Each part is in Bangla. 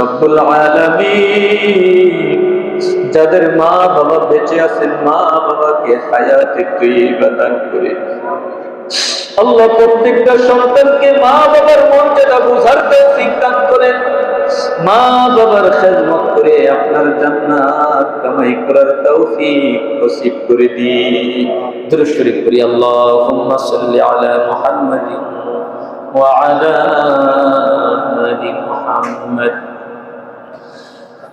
রব্বুল আলামিন। যাদের মা বাবা বেঁচে আছেন, মা বাবাকে হায়াতে তৈবা দান করে। আল্লাহ প্রত্যেকটা সন্তানকে মা বাবার মর্যাদা বুঝার তৌফিক করেন। মা বাবার খেদমত করে আপনার জান্নাত কামাই করার তৌফিক নসিব করে দি দুরুশরী করি আল্লাহুম্মা সাল্লি আলা মুহাম্মাদিন ওয়া আলা আলি মুহাম্মাদ।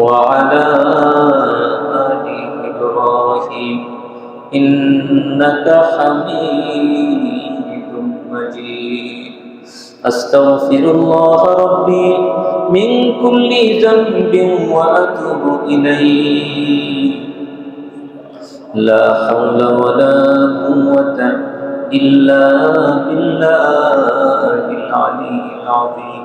وعلى آل إبراهيم إنك حميد مجيد. أستغفر الله ربي من كل ذنب وأتوب إليه. لا حول ولا قوة إلا بالله العلي العظيم.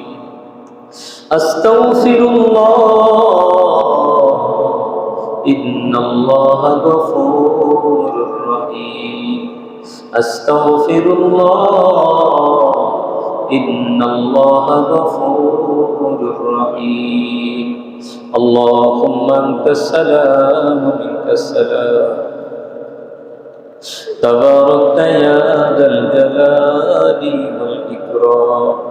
أستغفر الله. إن الله غفور رحيم. أستغفر الله. إن الله غفور رحيم. اللهم أنت السلام ومنك السلام. تبارك يا ذا الجلال والإكرام.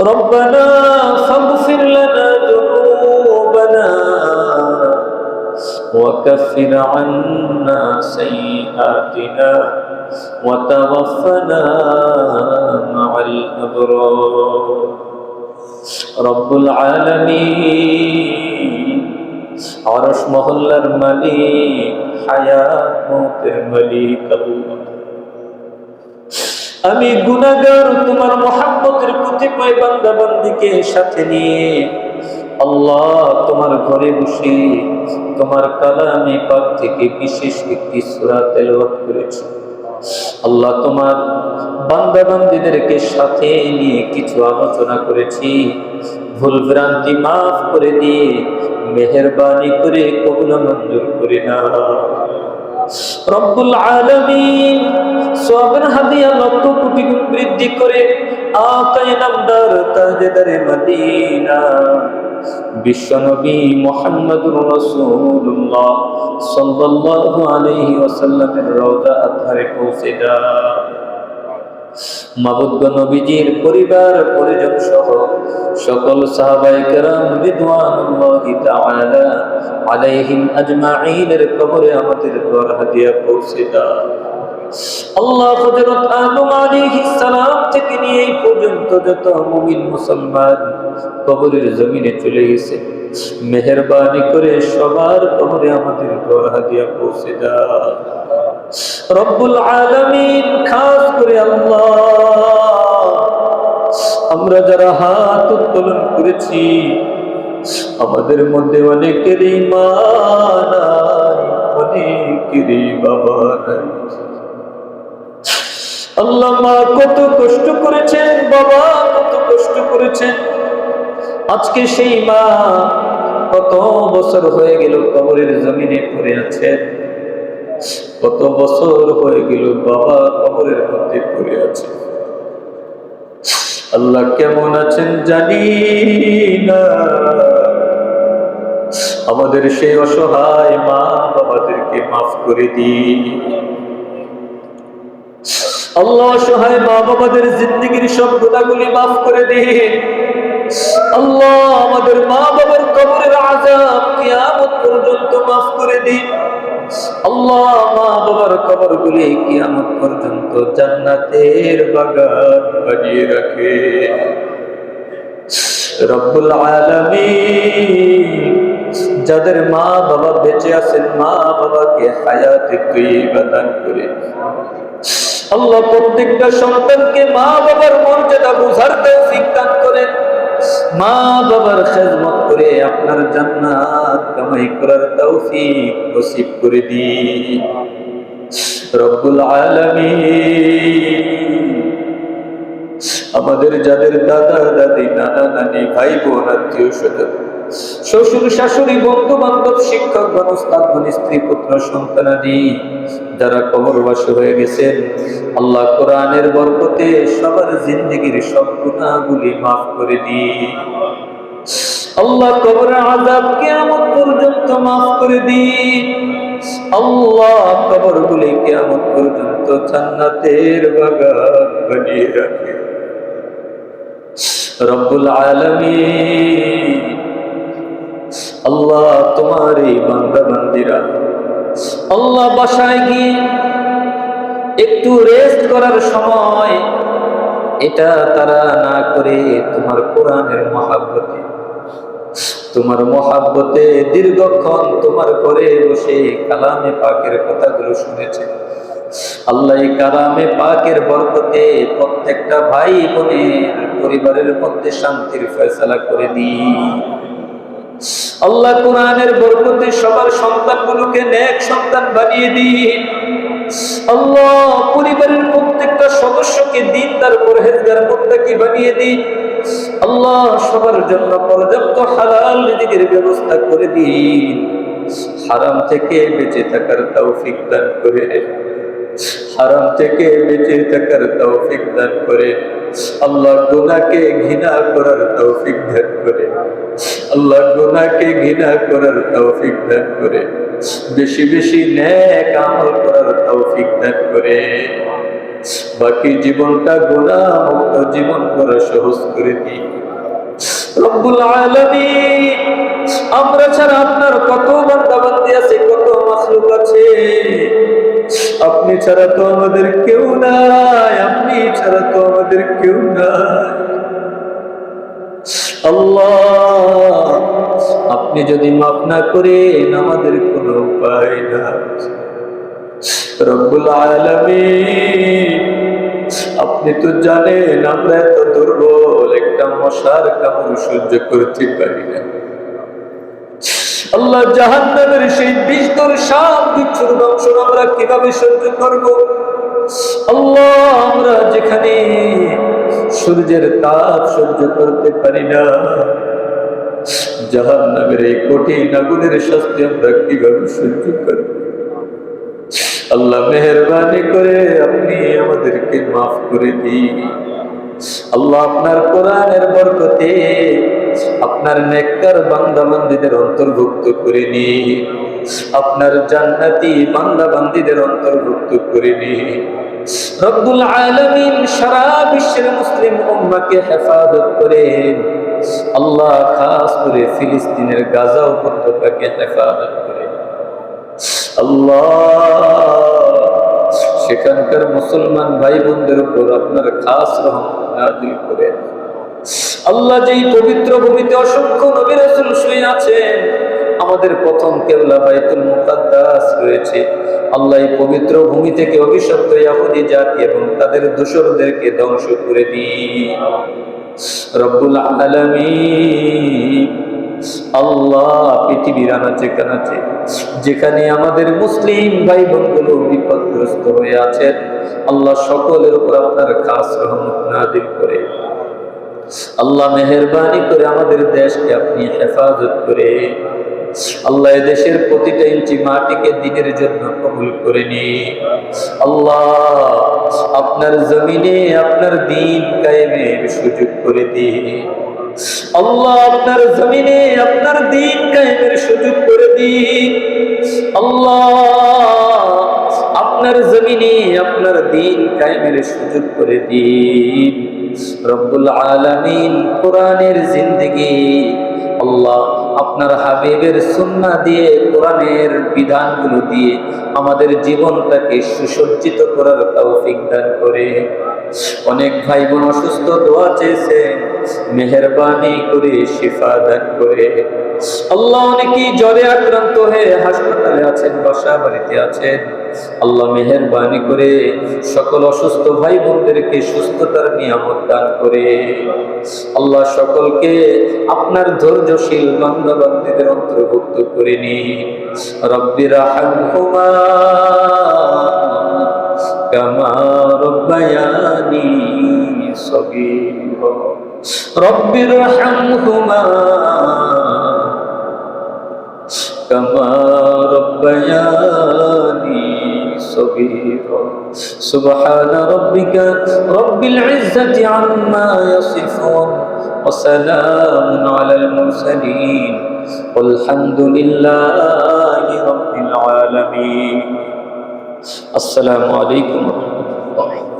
ربنا فاغفر لنا ذنوبنا وكفر عنا سيئاتنا وتوفنا مع الأبرار. رب العالمين عرش محلر مليك حياة موت مليك الله আমি গুনাগার তোমার মোহাম্মতের কতিপয় বান্দা বান্দিকে সাথে নিয়ে আল্লাহ তোমার ঘরে বসে তোমার কালামে পাক থেকে বিশেষ একটি সূরা তেলাওয়াত করেছি। আল্লাহ তোমার বান্দা বান্দিদেরকে সাথে নিয়ে কিছু আলোচনা করেছি। ভুল ভ্রান্তি মাফ করে দিয়ে মেহেরবানি করে কবুল মঞ্জুর করে না রব্বুল আলামিন সবের হাদিয়া লক্ষ কোটি গুণ বৃদ্ধি করে আকাই নামদার তাজেদারে মদিনা। বিশ্বনবী মুহাম্মদুর রাসূলুল্লাহ সাল্লাল্লাহু আলাইহি ওয়াসাল্লামের রওজা আতহারে পৌঁছে দাও পরিবার, পরিজন সহ সকল রিদওয়ানুল্লাহি তাআলা আলাইহিম আজমাইনের কবরে আমাদের হাদিয়া পৌঁছে আল্লাহ হযরত আদম আলাইহিস সালাম থেকে নিয়ে এই পর্যন্ত যত মুমিন মুসলমান কবরের জমিনে চলে গেছে, মেহেরবানি করে সবার কবরে আমাদের দোয়ার হাদিয়া পৌঁছে দাও। রব্বুল আলামিন খাস করে আল্লাহ। আমরা যারা হাত উত্তোলন করেছি, আমাদের মধ্যে অনেকেরই মা আল্লাহ মা কত কষ্ট করেছেন, বাবা কত কষ্ট করেছেন। আজকে সেই মা কত বছর হয়ে গেল কবরের জমিনে পড়ে আছে কত বছর হয়ে গেল বাবা কবরের মধ্যে পড়ে আছে। আল্লাহ কেমন আছেন জানি না। আমাদের সেই অসহায় মা বাবাদেরকে মাফ করে দিই আল্লাহ অসহায় মা বাবাদের জিন্দগির সব গুণাগুলি মাফ করে দিন। আল্লাহ আমাদের মা বাবার কবর গুলি কিয়ামত পর্যন্ত জান্নাতের বাগান বানিয়ে রাখে। রব্বুল আলামিন, যাদের মা বাবা বেঁচে আছেন মা বাবাকে হায়াতে তৈবা দান করে। আল্লাহ প্রত্যেকটা সন্তানকে মা বাবার মর্যাদা বুঝার তৌফিক দান করেন। মা বাবার খেদমত করে আপনার জান্নাত কামাই করার তৌফিক নসিব করে দিন। রব্বুল আলামিন। আমাদের যাদের দাদা, দাদি, নানা, নানি, ভাই, বোন, আত্মীয় স্বজন, শ্বশুর, শাশুড়ি বন্ধু বান্ধব শিক্ষক, গণস্থান স্ত্রী, পুত্র সন্তানাদি যারা কবরবাসী হয়ে গেছেন, আল্লাহ কোরআনের বরকতে সবার জিন্দগির সব গুণাগুলি মাফ করে দিন। আল্লাহ কবরের আজাব কেমন পর্যন্ত মাফ করে দিন। আল্লাহ গুলি কেমন পর্যন্ত জান্নাতের বাগান বানিয়ে রাখে। রব্বুল আলামিন, আল্লাহ তোমার এই বান্দা বান্দিরা, আল্লাহ বাসায় গিয়ে একটু রেস্ট করার সময় এটা তারা না করে তোমার কোরআনের মহাব্বতে তোমার মহাব্বতে দীর্ঘক্ষণ তোমার ঘরে বসে কালামে পাকের কথাগুলো শুনেছে। আল্লাহ কালামে পাকের বরকতে প্রত্যেকটা ভাই বোনের পরিবারের মধ্যে শান্তির ফয়সালা করে দিই। আল্লাহ কোরআনের বরকতে সবার সন্তানগুলোকে নেক সন্তান বানিয়ে দিন। আল্লাহ পরিবারের প্রত্যেকটা সদস্যকে দিন তার বানিয়ে আল্লাহ সবার জন্য পর্যাপ্ত হালাল ব্যবস্থা করে দিন। হারাম থেকে বেঁচে থাকার তৌফিক দান করে হারাম থেকে বেঁচে থাকার তৌফিক দান করে আল্লাহ গুনাহকে ঘৃণা করার তৌফিক দান করে আল্লাহ গুনাহকে ঘৃণা করার তৌফিক দান করে বেশি বেশি করার তৌফিক দান করে। বাকি জীবনটা গুনাহ মুক্ত জীবন করা সহজ করে দিই। আমরা ছাড়া আপনার কত বান্দি আছে, কত মাখলুক আছে? আপনি ছাড়া তো আমাদের কেউ নাই, আপনি ছাড়া তো আমাদের কেউ নাই। আল্লাহ, আপনি যদি মাফ না করেন আমাদের আপনি তো জানেন আমরা এত দুর্বল, একটা মশার কামড় সহ্য করতে পারি না। আল্লাহ জাহান্নামের সেই বিস্তর সাপ বিচ্ছুর বংশ আমরা কীভাবে সহ্য করব? আল্লাহ, আমরা যেখানে সূর্যের তাপ সহ্য করতে পারি না। জাহান্নামের এই কঠিন আগুনের শাস্তি আমরা কীভাবে সহ্য করব আল্লাহ মেহরবানি করে আপনি আমাদেরকে মাফ করে দিন। আল্লাহ আপনার কোরআনের বরকতে আপনার নেককার বান্দা বান্দিদের অন্তর্ভুক্ত করে নিন। আপনার জান্নাতি বান্দা বান্দিদের অন্তর্ভুক্ত করে নিন। রব্বুল আলামিন সারা বিশ্বের মুসলিম উম্মাকে হেফাজত করেন। আল্লাহ খাস করে ফিলিস্তিনের গাজা উপত্যকাকে হেফাজত করেন আল্লাহ, সেখানকার মুসলমান ভাই বোনদের উপর আপনার খাস রহমত নাজিল করে। আল্লাহ যেই পবিত্র ভূমিতে অসংখ্য নবী রাসূল শুয়ে আছেন, আমাদের প্রথম কেবলা বাইতুল মুকাদ্দাস রয়েছে। আল্লাহ এই পবিত্র ভূমি থেকে অভিশপ্ত ইয়াহুদি জাতি এবং তাদের দোসরদেরকে ধ্বংস করে দিন। রব্বুল আলামিন। আল্লাহ পৃথিবীর আনাচে কানাচে, যেখানে আমাদের মুসলিম ভাই বোনগুলো বিপদগ্রস্ত হয়ে আছেন, আল্লাহ সকলের উপর আপনার খাস রহমত নাদিল করে। আল্লাহ মেহরবানি করে আমাদের দেশকে আপনি হেফাজত করে, আল্লাহ দেশের প্রতিটা ইঞ্চি মাটিকে দিনের জন্য কবুল করে নি আল্লাহ আপনার জমিনে, আপনার দিন কায়েমের সুযোগ করে দিন আল্লাহ আপনার জমিনে আপনার দিন কায়েমের সুযোগ করে দিন আল্লাহ আপনার জমিনে আপনার দিন কায়েমের সুযোগ করে দিন রব্বুল আলামিন কোরআনের জিন্দগি। আল্লাহ আপনার হাবিবের সুন্না দিয়ে কোরআনের বিধানগুলো দিয়ে আমাদের জীবনটাকে সুসজ্জিত করার তৌফিক দান করে। অনেক ভাই বোন অসুস্থ, দোয়া চেয়েছেন, মেহরবানি করে, শিফা দান করে। আল্লাহ অনেকেই জ্বরে আক্রান্ত হয়ে হাসপাতালে আছেন, বাসা বাড়িতে আছেন। আল্লাহ মেহরবানি করে সকল অসুস্থ ভাই বোনদেরকে সুস্থতার নিয়ামত দান করে। আল্লাহ সকলকে আপনার ধৈর্যশীল বান্দা বান্দীদের অন্তর্ভুক্ত করে নি রব্বির কামা ربياني صغيرا رب ارحمهما كما ربياني صغيرا سبحان ربك رب العزة عما يصفون وسلام على المرسلين والحمد لله رب العالمين السلام عليكم ورحمة الله